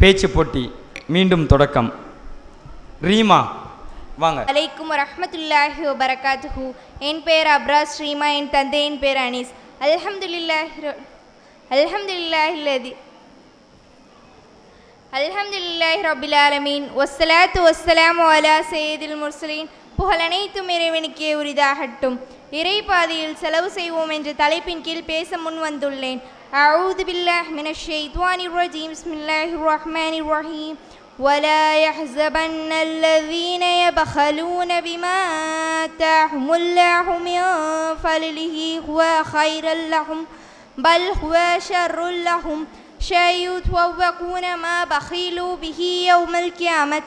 பேச்சு போட்டி மீண்டும் தொடக்கம். ரீமா வாங்க. அலைக்கும் ரஹமத்துல்லாஹி வபரகாத்துஹு. என் பெயர் அப்ராஸ் ஸ்ரீமா என் தந்தையின் பேர் அனீஸ். அல்ஹம்துலில்லாஹி ரொ- அல்ஹம்துலில்லாஹி ரபில் ஆலமீன். வஸ்ஸலாத்து வஸ்ஸலாமு அலா சையதில் முர்சலீன். புகழ் அனைத்தும் இறைவனுக்கே உரிதாகட்டும் இறை பாதையில் செலவு செய்வோம் என்ற தலைப்பின் கீழ் பேச முன் வந்துள்ளேன் அவுது பில்லாஹ் மினஷ் ஷைத்வானிர் ரஜீம் பிஸ்மில்லாஹிர் ரஹ்மானிர் ரஹீம் ولا يحزبن الذين يبخلون بما آتاهم الله من فضله هو خيرا لهم بل هو شر لهم سيطوقون ما بخلوا به يوم القيامة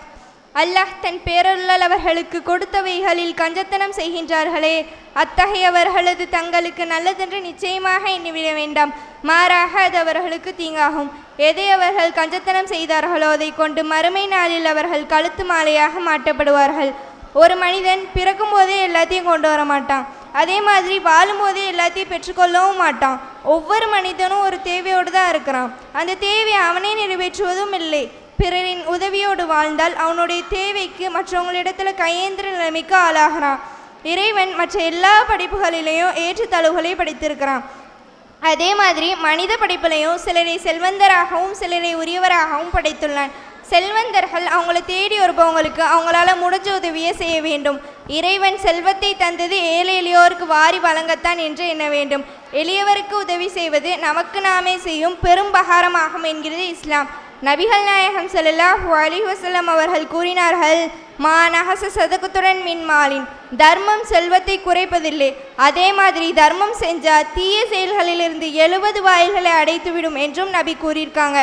அல்லாஹ் தன் பேரருளால் அவர்களுக்கு கொடுத்தவைகளில் கஞ்சத்தனம் செய்கின்றார்களே. அத்தகையவர்களது தங்களுக்கு நல்லதென்று நிச்சயமாக எண்ணிவிட வேண்டாம். மாறாக அது அவர்களுக்கு தீங்காகும். எதை அவர்கள் கஞ்சத்தனம் செய்தார்களோ அதை கொண்டு மறுமை நாளில் அவர்கள் கழுத்து மாலையாக மாட்டப்படுவார்கள் ஒரு மனிதன் பிறக்கும் போதே எல்லாத்தையும் கொண்டு வர மாட்டான். அதே மாதிரி வாழும்போதே எல்லாத்தையும் பெற்றுக்கொள்ளவும் மாட்டான். ஒவ்வொரு மனிதனும் ஒரு தேவையோடு தான் இருக்கிறான். அந்த தேவையை அவனே நிறைவேற்றுவதும் இல்லை. பிறரின் உதவியோடு வாழ்ந்தால் அவனுடைய தேவைக்கு மற்றவங்களிடத்தில் கையேந்திர நிலைமைக்கு ஆளாகிறான். இறைவன் மற்ற எல்லா படிப்புகளிலையும் ஏற்றுத்தாழ்வுகளை படைத்திருக்கிறான். அதே மாதிரி மனித படைப்பிலையும் சிலரை செல்வந்தராகவும் சிலரை உரியவராகவும் படைத்துள்ளான். செல்வந்தர்கள் அவங்கள தேடி வருபவங்களுக்கு அவங்களால முடிஞ்ச உதவியை செய்ய வேண்டும். இறைவன் செல்வத்தை தந்தது ஏழை எளியோருக்கு வாரி வழங்கத்தான் என்று எண்ண வேண்டும். எளியவருக்கு உதவி செய்வது நமக்கு நாமே செய்யும் பெரும் பகாரமாகும் என்கிறது இஸ்லாம். நபிகள் நாயகம் செல்லல்லாஹு அலி வஸல்லம் அவர்கள் கூறினார்கள் மா நகச சதகத்துடன் மின்மாலின் தர்மம் செல்வத்தை குறைப்பதில்லை. அதே மாதிரி தர்மம் செஞ்சால் தீய செயல்களிலிருந்து எழுபது வாயில்களை அடைத்துவிடும் என்றும் நபி கூறியிருக்காங்க.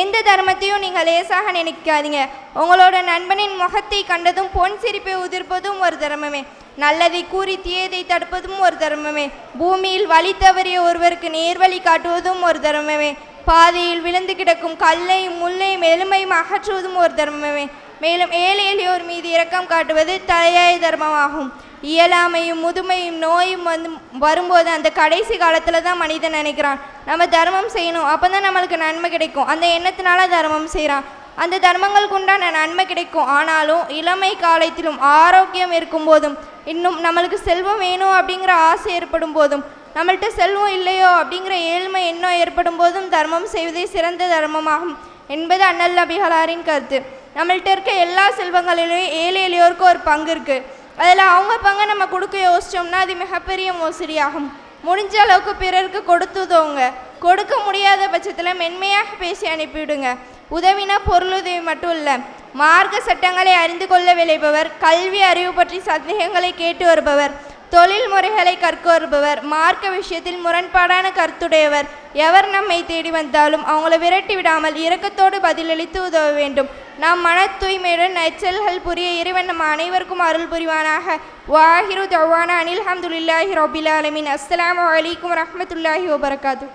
எந்த தர்மத்தையும் நீங்கள் லேசாக நினைக்காதீங்க. உங்களோட நண்பனின் முகத்தை கண்டதும் பொன் சிரிப்பை உதிர்ப்பதும் ஒரு தர்மமே. நல்லதை கூறி தீயதை தடுப்பதும் ஒரு தர்மமே. பூமியில் வழி தவறிய ஒருவருக்கு நேர்வழி காட்டுவதும் ஒரு தர்மமே. பாதையில் விழுந்து கிடக்கும் கல்லையும் முள்ளையும் எலும்பையும் அகற்றுவதும் ஒரு தர்மமே. மேலும் ஏழை எளியோர் மீது இரக்கம் காட்டுவது தலையாய தர்மமாகும். இயலாமையும் முதுமையும் நோயும் வந்து வரும்போது அந்த கடைசி காலத்தில் தான் மனிதன் நினைக்கிறான். நம்ம தர்மம் செய்யணும் அப்போ தான் நம்மளுக்கு நன்மை கிடைக்கும். அந்த எண்ணத்தினால தர்மம் செய்கிறான் அந்த தர்மங்களுக்கு உண்டான நன்மை கிடைக்கும். ஆனாலும் இளமை காலத்திலும் ஆரோக்கியம் இருக்கும் போதும் இன்னும் நம்மளுக்கு செல்வம் வேணும் அப்படிங்கிற ஆசை ஏற்படும் போதும் நம்மள்கிட்ட செல்வம் இல்லையோ அப்படிங்கிற ஏழ்மை எண்ணம் ஏற்படும் போதும் தர்மம் செய்வதே சிறந்த தர்மமாகும் என்பது அண்ணல் நபிகளாரின் கருத்து. நம்மள்கிட்ட இருக்க எல்லா செல்வங்களிலும் ஏழை எளியோருக்கு ஒரு பங்கு இருக்குது அதில் அவங்க பங்கை நம்ம கொடுக்க யோசிச்சோம்னா அது மிகப்பெரிய மோசடியாகும். முடிஞ்ச அளவுக்கு பிறருக்கு கொடுத்துதோங்க கொடுக்க முடியாத பட்சத்தில் மென்மையாக பேசி அனுப்பிவிடுங்க. உதவினா பொருளுதவி மட்டும் இல்லை. மார்க்க சட்டங்களை அறிந்து கொள்ள விளைபவர் கல்வி அறிவு பற்றி சந்தேகங்களை கேட்டு வருபவர். தொழில் முறைகளை கற்கோருபவர் மார்க்க விஷயத்தில் முரண்பாடான கருத்துடையவர். எவர் நம்மை தேடி வந்தாலும் அவங்கள விரட்டி விடாமல் இரக்கத்தோடு பதிலளித்து உதவ வேண்டும். நாம் மன தூய்மையுடன் நச்சல்கள் புரிய இறைவன் நம் அனைவருக்கும் அருள் புரிவானாக. வாஹிரு தவானா அனில் அஹமதுல்லாஹி ரபில் அலமின் அஸ்லாம் வலைக்கம் வரமத்துல்லாஹி வபரகாத்து.